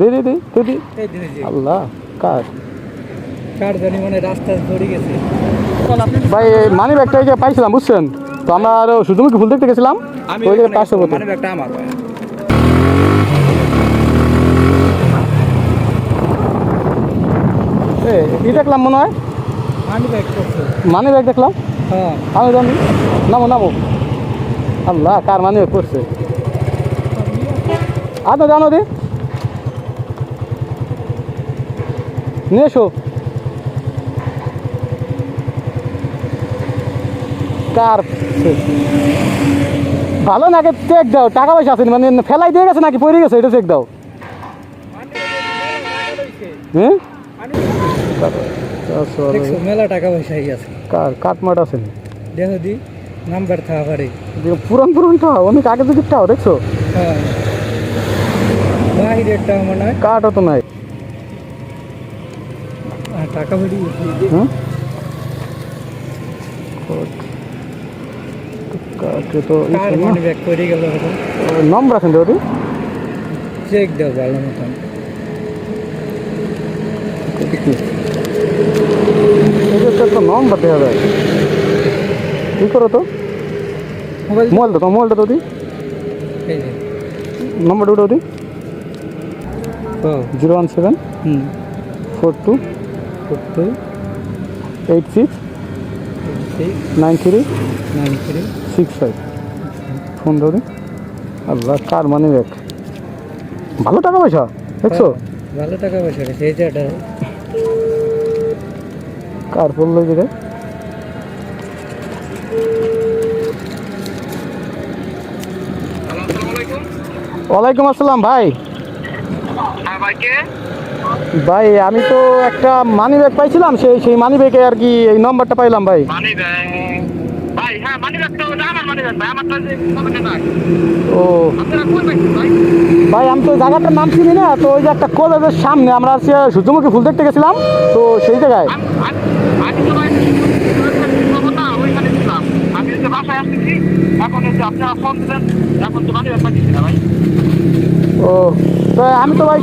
দে দে দে আল্লাহ কার? কার জানি মানে রাস্তা ধরে গেছে। ভাই মানি ব্যাগটা এই যে পাইছিলাম বুঝছেন? তো আমরা আর সূর্যমুখী ফুল দেখতে গেছিলাম। আমি ওই জায়গায় পাঁচশো মানে ব্যাগটা আমার ভাই কি দেখলাম মনে হয়। মানি ব্যাগ মানি ব্যাগ দেখলাম। হ্যাঁ। আমি জানি। নামো নামো। আল্লাহ কার মানি ব্যাগ করছে? আদা জানো দি। নিয়ে এসো। কার ভালো নাকি চেক দাও টাকা পয়সা আছে মানে ফেলাই দিয়ে গেছে নাকি পড়ে গেছে এটা চেক দাও। হ্যাঁ? মেলা টাকা পয়সা কার কাটমাট আছে? দেখো দি নাম্বার থাকা পারে। পুরান পুরান টাও অনেক আগে থেকে টাও দেখছ? হ্যাঁ। মনে হয় কাঠও তো নাই। আর টাকা ভরি কাঠে তো কার করে গেল তো ওটি? চেক দাও ভালো মতন। একটা নম্বর দেওয়া যায়। কি করো তো? মোবাইল তো মোবাইলটা তো ওটি? নম্বরটা ওটা ওটি zero one seven four two করতো eight six nine three nine three six five phone ধরি আল্লাহ। কার মানি ব্যাগ ভালো টাকা পয়সা দেখছ? ভালো টাকা পয়সা যে এটা কার পড়ল এই ওয়ালাইকুম আসসালাম ভাই। হ্যাঁ ভাই ভাই আমি তো একটা মানি ব্যাগ পাইছিলাম সেই সেই মানি ব্যাগে আর কি এই নম্বরটা পাইলাম ভাই। ও। ভাই? আমি তো জায়গাটার নাম চিনি না তো ওই যে একটা কলেজের সামনে আমরা সূর্যমুখী ফুল দেখতে গেছিলাম তো সেই জায়গায়। আমি ওইখানে ছিলাম যে বাসায় আসতেছি এখন হচ্ছে আপনারা ফোন দিলেন এখন তো মানি না ভাই ও তো আমি তো ভাই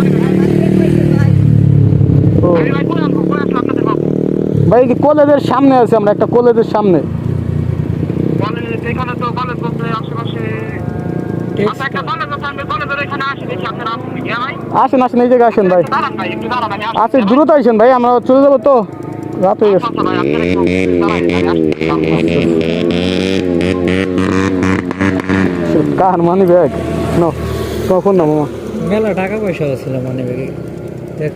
ও। ভাই কলেজের সামনে আছে আমরা একটা কলেজের সামনে। কলেজ এখানে তো কলেজ বলতে আশেপাশে আসেন আসেন এই জায়গায় আসেন ভাই আচ্ছা হ্যাঁ দ্রুত আসেন ভাই আমরা চলে যাব তো। রাত হয়ে গেছে কার মানি ব্যাগ নো ফোন না মামা? মেলা টাকা পয়সা ছিল মানে ব্যাগে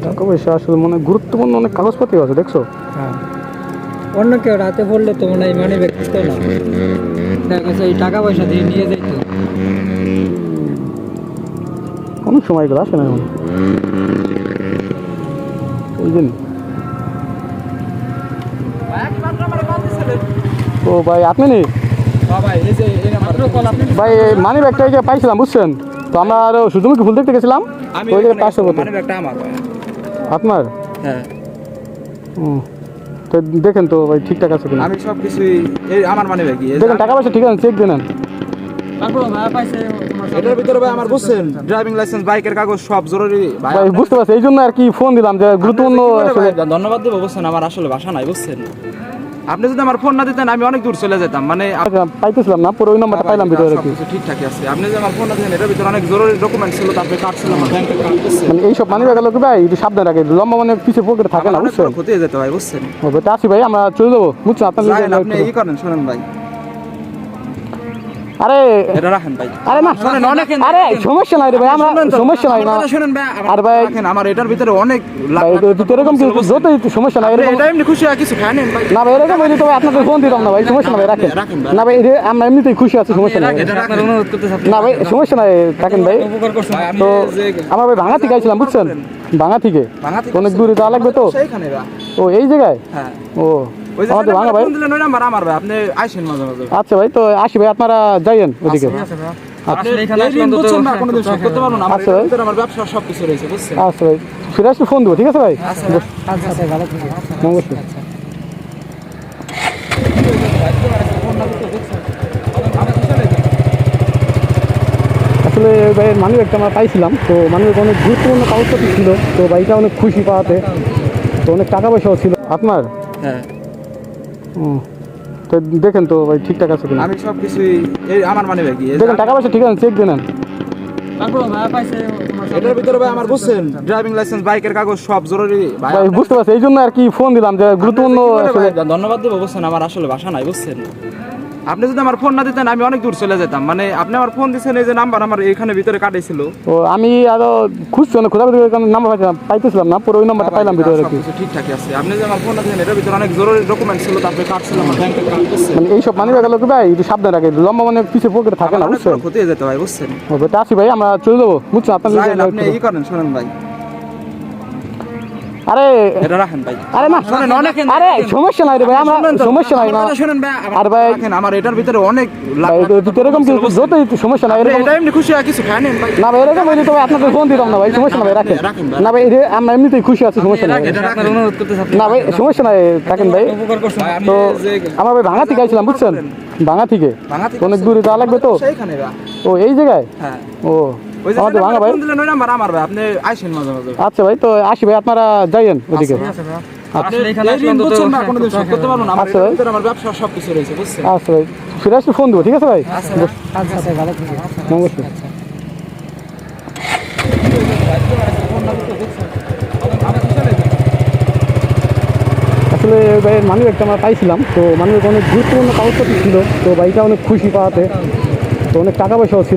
টাকা পয়সা আসলে মনে গুরুত্বপূর্ণ অনেক কাগজপত্র আছে দেখছ? হ্যাঁ। অন্য কেউ রাতে পড়লে তো মনে হয় মানি ব্যাগ থাকতো না। দেখা এই টাকা পয়সা দিয়ে নিয়ে যাইতো। অনেক সময় এগুলো আসে না এখন। ওই জন্য ও ভাই আপনি নেই ভাই মানি ব্যাগটা এই পাইছিলাম বুঝছেন? তো আমরা আর সূর্যমুখী ফুল দেখতে গেছিলাম ওই জায়গায় পাঁচশো মতো মানি। আপনার? হ্যাঁ। হুম। তো দেখেন তো ভাই ঠিকঠাক আছে কিনা। আমি সব কিছুই এই আমার মানে ব্যাগই দেখেন টাকা পয়সা ঠিক আছে চেক দেন তারপর এটার ভিতরে ভাই আমার বুঝছেন ড্রাইভিং লাইসেন্স বাইকের কাগজ সব জরুরি ভাই। ভাই বুঝতে পারছি এই জন্য আর কি ফোন দিলাম যে গুরুত্বপূর্ণ ধন্যবাদ দেবো বুঝছেন আমার আসলে ভাষা নাই বুঝছেন? আপনি যদি আমার ফোন না দিতেন আমি অনেক দূর চলে যেতাম। মানে আচ্ছা, পাইতেছিলাম না পুরো ওই নাম্বারটা পাইলাম ভিতরে আর কি ঠিকঠাকই আছে। আপনি যদি আমার ফোন না দিতেন এটার ভিতরে অনেক জরুরি ডকুমেন্ট ছিল তারপরে কার্ড ছিল আমার বুঝছেন মানে এইসব মানি ব্যাগ লোক ভাই একটু সাবধান রাখে লম্বা মানে পিছে পকেটে থাকে না বুঝছেন? ক্ষতি হয়ে যেতে ভাই বুঝছেন? ওকে তা আসি ভাই আমরা চলে যাব। বুঝছেন আপনার আপনি ই করেন শুনেন ভাই। আরে রাখেন ভাই। আরে না শোনেন অনেক আরে সমস্যা নাই রে ভাই আমরা তো, সমস্যা নাই আমার না। শুনেন ভাই আর ভাই- আমার এটার ভিতরে অনেক লাখ ভাই লাখ তো- টাকা তো এরকম? সমস্যা নাই এটা এমনি খুশি কিছু খায় ভাই। না ভাই এরকম হইলে তো ভাই আপনাকে ফোন দিতাম না ভাই সমস্যা নাই ভাই রাখেন। রাখেন ভাই। না ভাই এটা আমরা এমনিতেই খুশি আছি সমস্যা নাই এটা রাখেন। অনুরোধ করতে না ভাই সমস্যা নাই থাকেন ভাই। তো আমার ভাই ভাঙা থেকে আইছিলাম বুঝছেন? ভাঙা থেকে অনেক দূরে যাওয়া লাগবে তো। ও এই জায়গায়? হ্যাঁ। ও আমাদের ভাঙা ভাই? আচ্ছা ভাই তো আসি ভাই আপনারা যাইয়েন ওদিকে। আচ্ছা। ভাই। সবকিছু রয়েছে, বুঝছেন? আচ্ছা ভাই। ফিরে আসলে ফোন দেবো ঠিক আছে ভাই? আচ্ছা আচ্ছা। নমস্কার। আসলে ভাইয়ের মানি ব্যাগটা আমরা পাইছিলাম তো মানি ব্যাগ অনেক গুরুত্বপূর্ণ কাগজপত্র ছিল তো ভাইটা অনেক খুশি পাওয়াতে তো অনেক টাকা পয়সাও ছিল। আপনার? হ্যাঁ। তো দেখেন তো ভাই ঠিকঠাক আছে কিনা? আমি সব কিছুই এই আমার মানে ব্যাগই দেখেন টাকা পয়সা ঠিক আছে চেক দিয়ে নেন। তারপর ভাইয়া এটার ভিতরে ভাই আমার বুঝছেন ড্রাইভিং লাইসেন্স বাইকের কাগজ সব জরুরি। ভাই ভাই বুঝতে পারছি এই জন্য আর কি ফোন দিলাম যে গুরুত্বপূর্ণ ধন্যবাদ দেবো বুঝছেন আমার আসলে ভাষা নাই বুঝছেন। আপনি যদি আমার ফোন না দিতেন আমি অনেক দূর চলে যেতাম। মানে আপনি আমার ফোন দিচ্ছেন এই যে নাম্বার আমার এখানে ভিতরে কাটাইছিল। তো আমি আরও খুঁজছি অনেক কারণ নাম্বার পাইছিলাম পাইতেছিলাম না পুরো ওই নাম্বারটা পাইলাম ভিতরে আর কি। সবকিছু ঠিকঠাকই আছে। আপনি যে আমার ফোন না দিতেন এটার ভিতরে অনেক জরুরি ডকুমেন্ট ছিল তারপরে ছিল আমার বুঝছেন মানে এইসব মানি ব্যাগ লোক ভাই একটু সাবধান রাখে লম্বা মানে পিছে পকেটে থাকে না বুঝছেন? ক্ষতি হয়ে যেতে ভাই বুঝছেন? তা আসি ভাই আমরা চলে যাব বুঝছেন? আপনার আপনি ই করেন শোনেন ভাই। আরে এটা রাখেন ভাই। আরে না শোনেন অনেক আরে সমস্যা নাই রে ভাই আমরা সমস্যা নাই না শুনেন ভাই আর ভাই- রাখেন আমার এটার ভিতরে অনেক এরকম? সমস্যা নাই এরকম এমনি খুশি কিছু খায় ভাই। না ভাই এরকম হইলে তো ভাই আপনাকে ফোন দিতাম না ভাই সমস্যা রাখেন। না ভাই আমরা এমনিতেই খুশি আছি সমস্যা নাই। এটা আপনার অনুরোধ করতে চাচ্ছি না ভাই সমস্যা নাই থাকেন ভাই। তো আমার ভাই ভাঙা থেকে আইছিলাম বুঝছেন? ভাঙা থেকে অনেক দূরে যাওয়া লাগবে তো? ও এই জায়গায়? হ্যাঁ। ও আমাদের ভাঙা ভাই। ফোন দিলেন ওই নাম্বার আমার ভাই। আপনি আইসেন মাঝে মাঝে। আচ্ছা ভাই তো আসি ভাই আপনারা যাইয়েন ওদিকে। আপনি আসলে এখানে এই আসলে ঋণ অন্তত বুঝছেন না, কোনোদিন শোধ করতে পারব না। আমার আচ্ছা ভাই। আচ্ছা ফিরে আসলে ফোন দেবো ঠিক আছে ভাই? আচ্ছা আচ্ছা। নমস্কার। আসলে ভাইয়ের মানি ব্যাগটা আমরা পাইছিলাম তো মানি ব্যাগ অনেক গুরুত্বপূর্ণ কাগজপত্র ছিল তো ভাইটা অনেক খুশি পাওয়াতে তো অনেক টাকা পয়সাও ছিল।